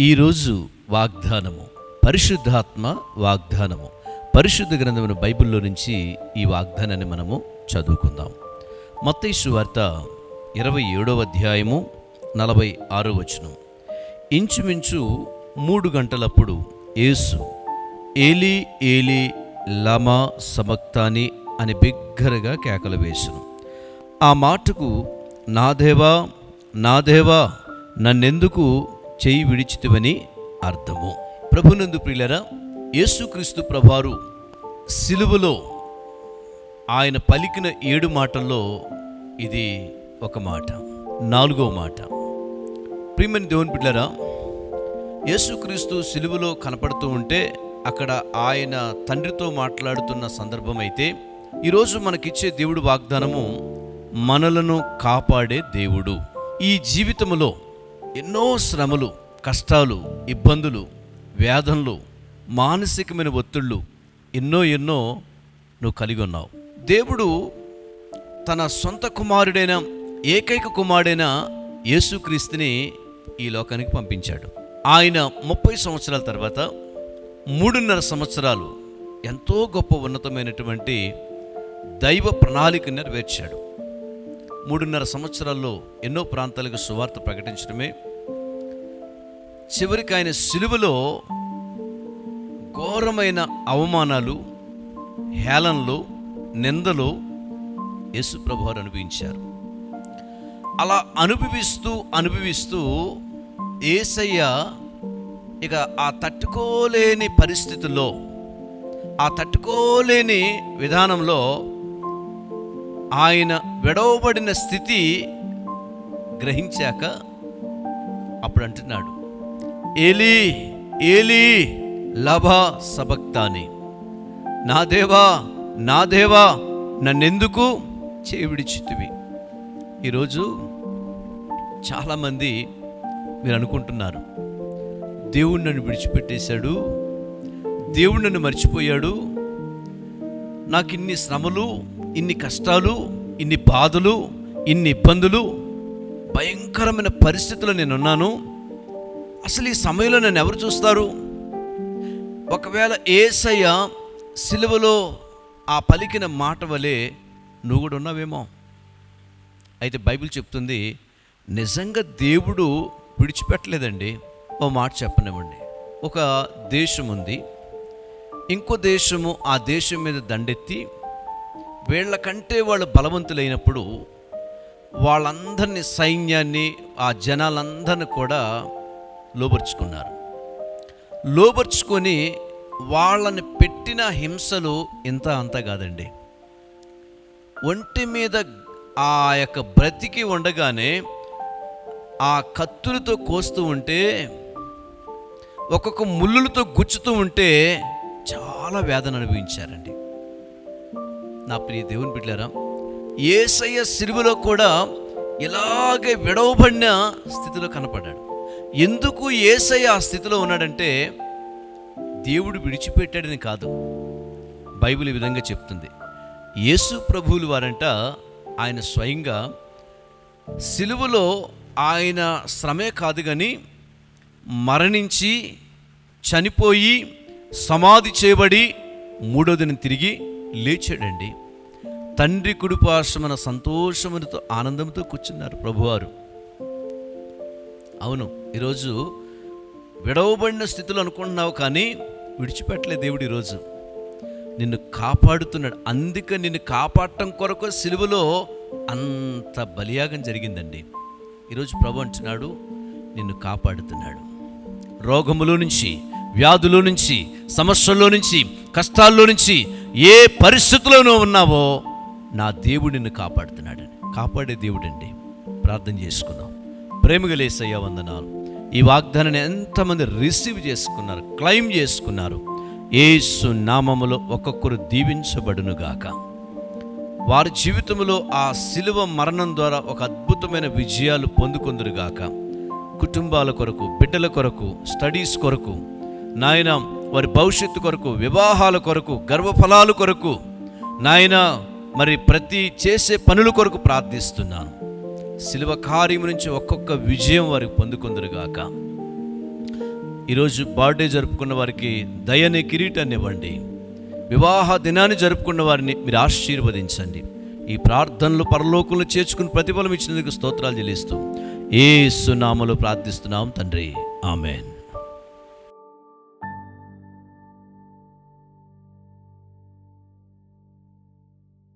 ఈరోజు వాగ్దానము పరిశుద్ధాత్మ వాగ్దానము. పరిశుద్ధ గ్రంథమైన బైబిల్లో నుంచి ఈ వాగ్దానాన్ని మనము చదువుకుందాం. మత్తైసు వార్త ఇరవై ఏడవ అధ్యాయము నలభై ఆరో వచనం. ఇంచుమించు మూడు గంటలప్పుడు యేసు ఏలి ఏలి లమా సమక్తాని అని బిగ్గరగా కేకలు వేసును. ఆ మాటకు నా దేవా నా దేవా నన్నెందుకు చేయి విడిచితివని అర్థము. ప్రభునందు ప్రియులరా యేసుక్రీస్తు ప్రభువారు సిలువలో ఆయన పలికిన ఏడు మాటల్లో ఇది ఒక మాట నాలుగో మాట. ప్రియమని దేవుని బిడ్డరా యేసుక్రీస్తు సిలువలో కనపడుతూ ఉంటే అక్కడ ఆయన తండ్రితో మాట్లాడుతున్న సందర్భం అయితే ఈరోజు మనకిచ్చే దేవుడు వాగ్దానము మనలను కాపాడే దేవుడు. ఈ జీవితములో ఎన్నో శ్రమలు కష్టాలు ఇబ్బందులు వేదనలు మానసికమైన ఒత్తిళ్ళు ఎన్నో ఎన్నో నువ్వు కలిగి ఉన్నావు. దేవుడు తన సొంత కుమారుడైన ఏకైక కుమారుడైన యేసుక్రీస్తుని ఈ లోకానికి పంపించాడు. ఆయన ముప్పై సంవత్సరాల తర్వాత మూడున్నర సంవత్సరాలు ఎంతో గొప్ప ఉన్నతమైనటువంటి దైవ ప్రణాళిక నెరవేర్చాడు. మూడున్నర సంవత్సరాల్లో ఎన్నో ప్రాంతాలకు సువార్త ప్రకటించడమే. చివరికి ఆయన సిలువలో ఘోరమైన అవమానాలు హేళనలు నిందలు యేసుప్రభువారు అనుభవించారు. అలా అనుభవిస్తూ అనుభవిస్తూ ఏసయ్య ఇక ఆ తట్టుకోలేని పరిస్థితుల్లో ఆ తట్టుకోలేని విధానంలో ఆయన విడవబడిన స్థితి గ్రహించాక అప్పుడు అంటున్నాడు ఏలీ ఏలీ లభ సబక్తాని నా దేవా నా దేవా నన్నెందుకు చేవిడిచితివి? ఈరోజు చాలామంది మీరు అనుకుంటున్నారు దేవుడు నన్ను విడిచిపెట్టేశాడు దేవుడు నన్ను మర్చిపోయాడు నాకు ఇన్ని శ్రమలు ఇన్ని కష్టాలు ఇన్ని బాధలు ఇన్ని ఇబ్బందులు భయంకరమైన పరిస్థితుల్లో నేనున్నాను. అసలు ఈ సమయంలో నన్ను ఎవరు చూస్తారు? ఒకవేళ ఏసయ్య సిలువలో ఆ పలికిన మాట వలె నువ్వు కూడా ఉన్నావేమో. అయితే బైబిల్ చెప్తుంది నిజంగా దేవుడు విడిచిపెట్టలేదండి. ఓ మాట చెప్పనివ్వండి. ఒక దేశం ఉంది. ఇంకో దేశము ఆ దేశం మీద దండెత్తి వీళ్ళకంటే వాళ్ళు బలవంతులైనప్పుడు వాళ్ళందరినీ సైన్యాన్ని ఆ జనాలందరిని కూడా లోబర్చుకున్నారు. లోబర్చుకొని వాళ్ళని పెట్టిన హింసలు ఇంత అంత కాదండి. ఒంటి మీద ఆ యొక్క బ్రతికి ఉండగానే ఆ కత్తులతో కోస్తూ ఉంటే ఒక్కొక్క ముళ్ళులతో గుచ్చుతూ ఉంటే చాలా వేదన అనుభవించారండి. నా ప్రియ దేవుని బిడ్డారా ఏసయ్య సిరువులో కూడా ఇలాగే విడవబడిన స్థితిలో కనపడ్డాడు. ఎందుకు ఏసయ్య ఆ స్థితిలో ఉన్నాడంటే దేవుడు విడిచిపెట్టాడని కాదు. బైబిల్ ఈ విధంగా చెప్తుంది. యేసు ప్రభువులు వారంట ఆయన స్వయంగా సిలువలో ఆయన శ్రమే కాదు కానీ మరణించి చనిపోయి సమాధి చేయబడి మూడో దినం తిరిగి లేచాడండి. తండ్రి కుడిపార్శ్వమన సంతోషములతో ఆనందంతో కూర్చున్నారు ప్రభువారు. అవును ఈరోజు విడవబడిన స్థితిలో అనుకుంటున్నావు కానీ విడిచిపెట్టలే దేవుడు ఈరోజు. నిన్ను కాపాడుతున్నాడు. అందుకే నిన్ను కాపాడటం కొరకు సిలువలో అంత బలియాగం జరిగిందండి. ఈరోజు ప్రభు అంటున్నాడు నిన్ను కాపాడుతున్నాడు. రోగములో నుంచి వ్యాధుల నుంచి సమస్యల్లో నుంచి కష్టాల్లో నుంచి ఏ పరిస్థితిలో నువ్వు ఉన్నావో నా దేవుడిని కాపాడుతున్నాడని కాపాడే దేవుడండి. ప్రార్థన చేసుకుందాం. ప్రేమగలేసయ్యా వందనాలు. ఈ వాగ్దానాన్ని ఎంతమంది రిసీవ్ చేసుకున్నారు క్లెయిమ్ చేసుకున్నారు. ఏసు నామములో ఒక్కొక్కరు దీవించబడునుగాక. వారి జీవితంలో ఆ శిలువ మరణం ద్వారా ఒక అద్భుతమైన విజయాలు పొందుకుందరుగాక. కుటుంబాల కొరకు బిడ్డల కొరకు స్టడీస్ కొరకు నాయన వారి భవిష్యత్తు కొరకు వివాహాల కొరకు గర్వఫలాల కొరకు నాయన మరి ప్రతి చేసే పనుల కొరకు ప్రార్థిస్తున్నాను. శిలువ కార్యం నుంచి ఒక్కొక్క విజయం వారికి పొందుకుందరుగాక. ఈరోజు బర్త్డే జరుపుకున్న వారికి దయని కిరీటాన్ని ఇవ్వండి. వివాహ దినాన్ని జరుపుకున్న వారిని మీరు ఆశీర్వదించండి. ఈ ప్రార్థనలు పరలోకంలో చేర్చుకుని ప్రతిఫలం ఇచ్చినందుకు స్తోత్రాలు చెల్లిస్తూ ఏ సునామలు ప్రార్థిస్తున్నాం తండ్రి. ఆమెన్.